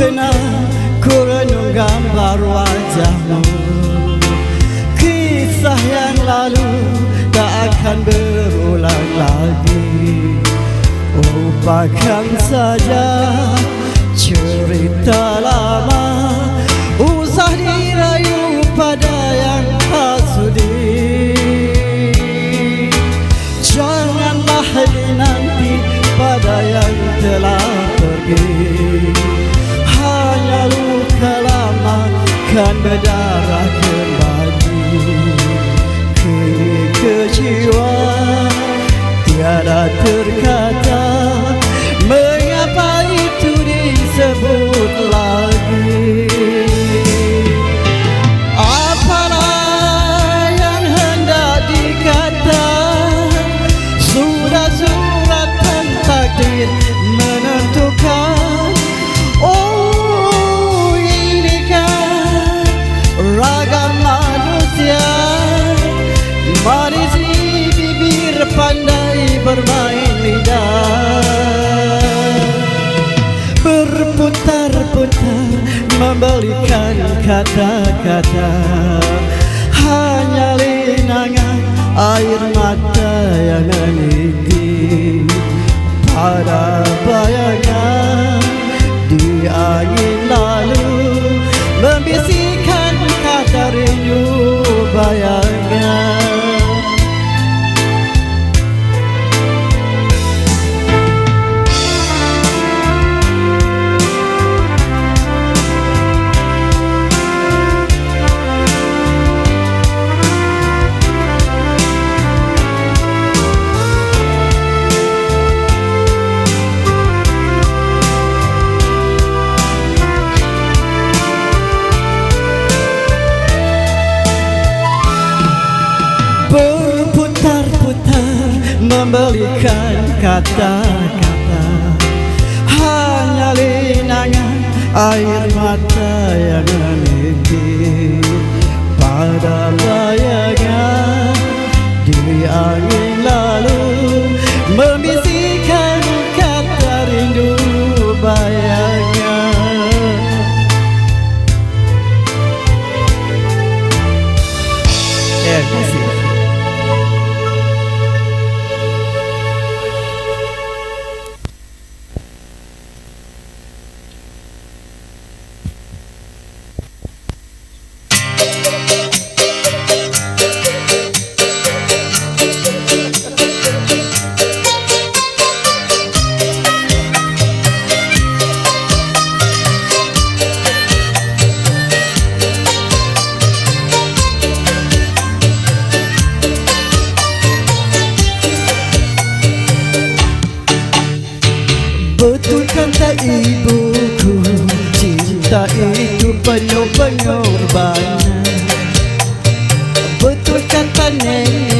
kena ku renung gambar wajahmu. Kisah yang lalu tak akan berulang lagi. Lupakan saja cerita lama de hanya linangan air mata yang meniti pada bayangan di air. membelikan kata-kata hanya linangan air mata. Kita itu penuh pengorbanan Betul katanya.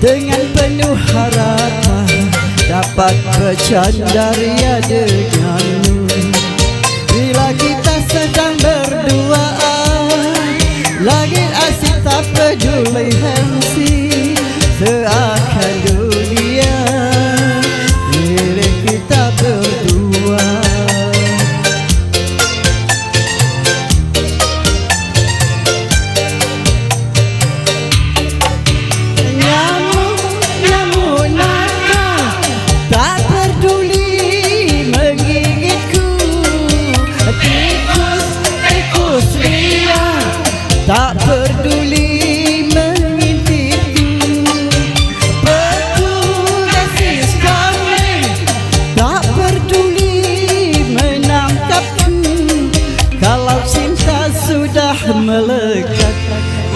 Dengan penuh harapan Dapat bercanda ria denganmu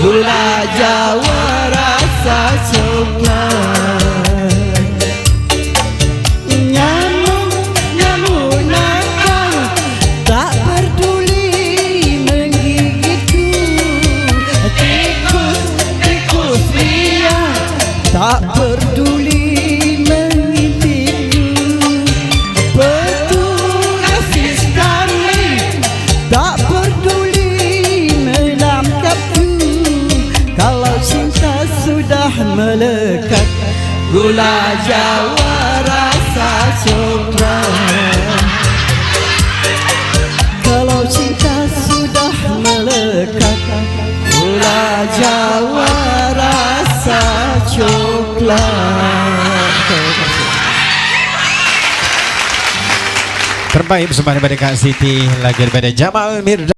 Gula Jawa. melekat. Gula Jawa rasa coklat. Jawa rasa coklat. Terbaik bersama daripada Kak Siti Lagi daripada Jamal Mirza.